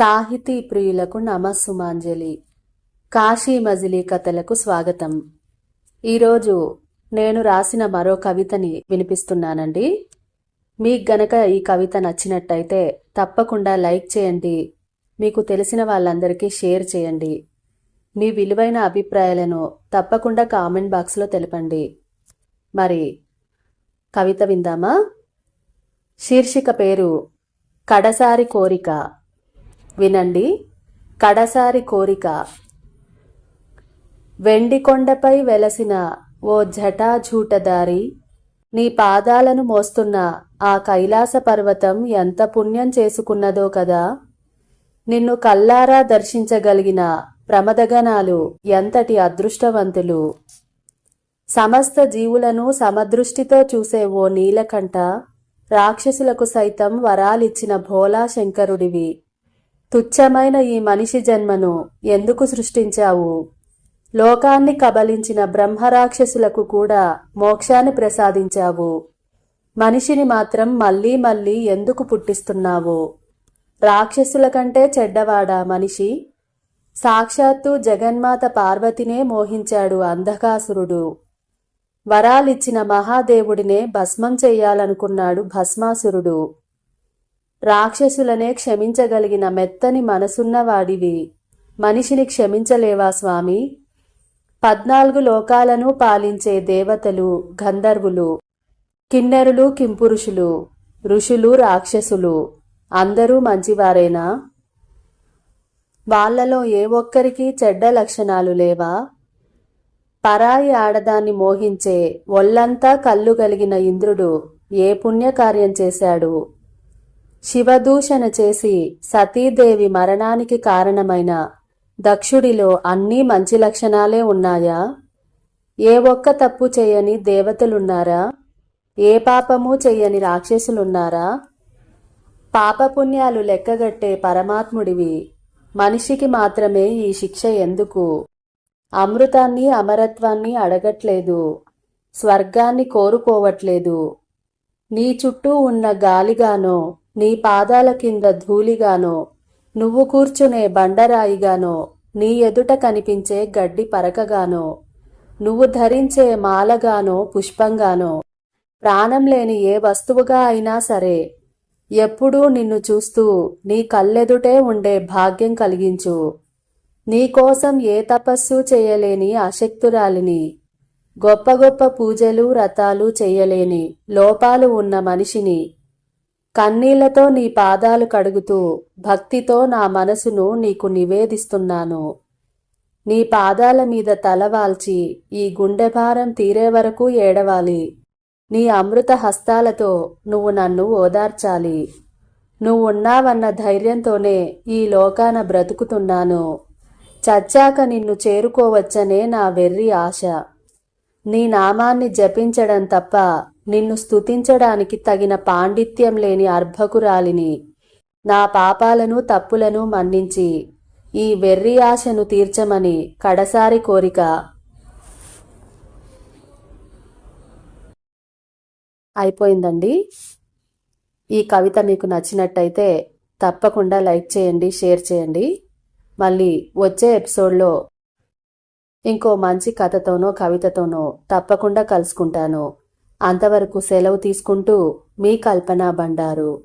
సాహితీ ప్రియులకు నమస్సుమాంజలి. కాశీ మజిలీ కథలకు స్వాగతం. ఈరోజు నేను రాసిన మరో కవితని వినిపిస్తున్నానండి. మీకు గనక ఈ కవిత నచ్చినట్టయితే తప్పకుండా లైక్ చేయండి. మీకు తెలిసిన వాళ్ళందరికీ షేర్ చేయండి. మీ విలువైన అభిప్రాయాలను తప్పకుండా కామెంట్ బాక్స్లో తెలపండి. మరి కవిత విందామా? శీర్షిక పేరు కడసారి కోరిక. వినండి. కడసారి కోరిక. వెండికొండపై వెలసిన ఓ జటాజూటదారి నీ పాదాలను మోస్తున్న ఆ కైలాస పర్వతం ఎంత పుణ్యం చేసుకున్నదో కదా. నిన్ను కల్లారా దర్శించగలిగిన ప్రమదగణాలు ఎంతటి అదృష్టవంతులు. సమస్త జీవులను సమదృష్టితో చూసే ఓ నీలకంఠ రాక్షసులకు సైతం వరాలిచ్చిన భోలా శంకరుడివి. తుచ్చమైన ఈ మనిషి జన్మను ఎందుకు సృష్టించావు? లోకాన్ని కబలించిన బ్రహ్మరాక్షసులకు కూడా మోక్షాన్ని ప్రసాదించావు. మనిషిని మాత్రం మళ్ళీ మళ్ళీ ఎందుకు పుట్టిస్తున్నావు? రాక్షసుల కంటే చెడ్డవాడా మనిషి? సాక్షాత్తు జగన్మాత పార్వతినే మోహించాడు అంధకాసురుడు. వరాలిచ్చిన మహాదేవుడినే భస్మం చెయ్యాలనుకున్నాడు భస్మాసురుడు. రాక్షసులనే క్షమించగలిగిన మెత్తని మనసున్నవాడివి. మనిషిని క్షమించలేవా స్వామి? పద్నాలుగు లోకాలను పాలించే దేవతలు గంధర్వులు కిన్నెరులు కింపురుషులు ఋషులు రాక్షసులు. అందరూ మంచివారేనా? వాళ్ళలో ఏ ఒక్కరికి చెడ్డ లక్షణాలు లేవా? పరాయి ఆడదాన్ని మోహించే ఒళ్ళంతా కళ్ళు కలిగిన ఇంద్రుడు ఏ పుణ్యకార్యం చేశాడు? శివదూషణ చేసి సతీదేవి మరణానికి కారణమైన దక్షుడిలో అన్నీ మంచి లక్షణాలే ఉన్నాయా? ఏ ఒక్క తప్పు చేయని దేవతలున్నారా? ఏ పాపము చెయ్యని రాక్షసులున్నారా? పాపపుణ్యాలు లెక్కగట్టే పరమాత్ముడివి. మనిషికి మాత్రమే ఈ శిక్ష ఎందుకు? అమృతాన్ని అమరత్వాన్ని అడగట్లేదు. స్వర్గాన్ని కోరుకోవట్లేదు. నీ చుట్టూ ఉన్న గాలిగానో నీ పాదాల కింద ధూళిగానో నువ్వు కూర్చునే బండరాయిగానో నీ ఎదుట కనిపించే గడ్డి పరకగానో నువ్వు ధరించే మాలగానో పుష్పంగానో ప్రాణం లేని ఏ వస్తువుగా అయినా సరే ఎప్పుడూ నిన్ను చూస్తూ నీ కళ్ళెదుటే ఉండే భాగ్యం కలిగించు. నీకోసం ఏ తపస్సు చేయలేని అశక్తురాలిని గొప్ప గొప్ప పూజలు వ్రతాలు చేయలేని లోపాలు ఉన్న మనిషిని కన్నీళ్ళతో నీ పాదాలు కడుగుతూ భక్తితో నా మనసును నీకు నివేదిస్తున్నాను. నీ పాదాల మీద తలవాల్చి ఈ గుండె భారం తీరే వరకు ఏడవాలి. నీ అమృత హస్తాలతో నువ్వు నన్ను ఓదార్చాలి. నువ్వున్నావన్న ధైర్యంతోనే ఈ లోకాన బ్రతుకుతున్నాను. చచ్చాక నిన్ను చేరుకోవచ్చనే నా వెర్రి ఆశ. నీ నామాన్ని జపించడం తప్ప నిన్ను స్తుతించడానికి తగిన పాండిత్యం లేని అర్భకురాలిని. నా పాపాలను తప్పులను మన్నించి ఈ వెర్రి ఆశను తీర్చమని కడసారి కోరిక. అయిపోయిందండి. ఈ కవిత మీకు నచ్చినట్టయితే తప్పకుండా లైక్ చేయండి షేర్ చేయండి. మళ్ళీ వచ్చే ఎపిసోడ్లో ఇంకో మంచి కథతోనో కవితతోనో తప్పకుండా కలుసుకుంటాను. అంతవరకు సెలవు తీసుకుంటూ మీ కల్పన బండారు.